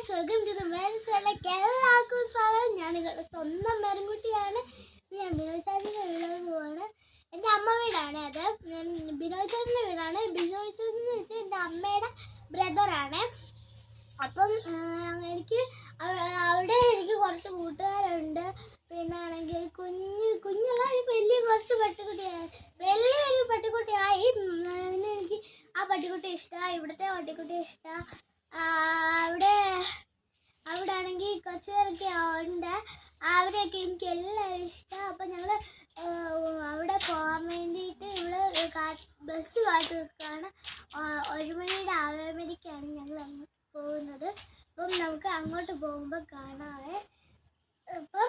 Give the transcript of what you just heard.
Guys welcome to the മേൻസിലേക്ക് എല്ലാവർക്കും സ്വാഗതം. ഞാൻ നിങ്ങളുടെ സ്വന്തം മരംകുട്ടിയാണ് ഞാൻ ബിനോയ് ചാച്ചന്റെ വീടാണ് പോവാണ്. എന്റെ അമ്മ വീടാണ് അത്. ഞാൻ ബിനോയ് ചാച്ചന്റെ വീടാണ്. ബിനോയ് ചാച്ചൻ എന്ന് വെച്ചാൽ എന്റെ അമ്മയുടെ ബ്രദറാണ് അപ്പം എനിക്ക് അവിടെ എനിക്ക് കുറച്ച് കൂട്ടുകാരുണ്ട്. പിന്നെ ആണെങ്കിൽ കുഞ്ഞ് കുഞ്ഞുള്ള ഒരു വലിയ കുറച്ച് പട്ടിക്കുട്ടിയായി വലിയൊരു പട്ടിക്കുട്ടിയായി എനിക്ക് ആ പട്ടിക്കുട്ടി ഇഷ്ടമാണ്. ഇവിടുത്തെ പട്ടിക്കുട്ടി ഇഷ്ടമാണ്. അവിടെ അവിടെ ആണെങ്കിൽ കുറച്ച് പേരൊക്കെ ഉണ്ട്. അവരെയൊക്കെ എനിക്ക് എല്ലാവരും ഇഷ്ടമാണ് അപ്പം ഞങ്ങൾ അവിടെ പോകാൻ വേണ്ടിയിട്ട് ഇവിടെ ബസ് കാത്തു നിൽക്കുകയാണ് ഒരു മണിയുടെ ആവേമരിക്കാണ് ഞങ്ങൾ അങ്ങ് പോകുന്നത്. അപ്പം നമുക്ക് അങ്ങോട്ട് പോകുമ്പോൾ കാണാവേ. അപ്പം